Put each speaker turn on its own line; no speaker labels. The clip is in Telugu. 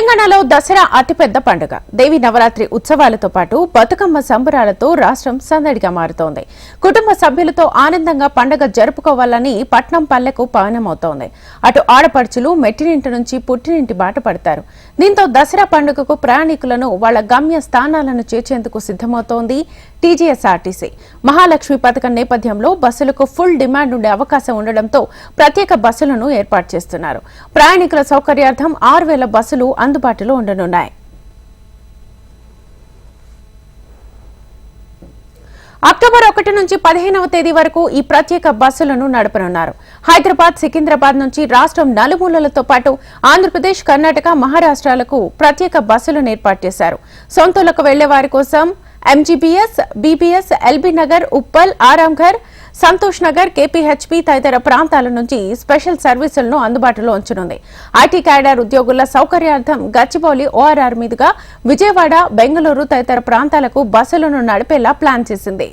తెలంగాణలో దసరా అతిపెద్ద పండుగ. దేవి నవరాత్రి ఉత్సవాలతో పాటు బతుకమ్మ సంబరాలతో రాష్ట్రం సందడిగా మారుతోంది. కుటుంబ సభ్యులతో ఆనందంగా పండుగ జరుపుకోవాలని పట్నం పల్లెకు పవనమవుతోంది అటు ఆడపడుచులు మెట్టినింటి నుంచి పుట్టినింటి బాట పడతారు. దీంతో దసరా పండుగకు ప్రయాణికులను వాళ్ళ గమ్య స్థానాలను చేర్చేందుకు సిద్దమవుతోంది టీజీఎస్ఆర్టీసీ. మహాలక్ష్మి పథకం నేపథ్యంలో బస్సులకు ఫుల్ డిమాండ్ ఉండే అవకాశం ఉండడంతో ప్రత్యేక బస్సులను ఏర్పాటు చేస్తున్నారు. ప్రయాణికుల సౌకర్యార్థం ఆరు వేల బస్సులు అందుబాటులో ఉండనున్నాయి. అక్టోబర్ ఒకటి నుంచి పదిహేనవ తేదీ వరకు ఈ ప్రత్యేక బస్సులను నడపనున్నారు. హైదరాబాద్ సికింద్రాబాద్ నుంచి రాష్ట్రం నలుమూలలతో పాటు ఆంధ్రప్రదేశ్ కర్ణాటక మహారాష్ట్రాలకు ప్రత్యేక బస్సులను ఏర్పాటు చేశారు. సొంతలకు వెళ్ళే వారి కోసం MGBS BBS LB Nagar Uppal Aramghar Santosh Nagar KPHB తదితర ప్రాంతాల నుంచి స్పెషల్ సర్వీసులను అందుబాటులో ఉంచనుంది. ఐటీ క్యాడర్ ఉద్యోగుల సౌకర్యార్థం గచ్చిబౌలి ఓఆర్ఆర్ మీదుగా విజయవాడ బెంగళూరు తదితర ప్రాంతాలకు బస్సులను నడిపేలా ప్లాన్ చేసింది.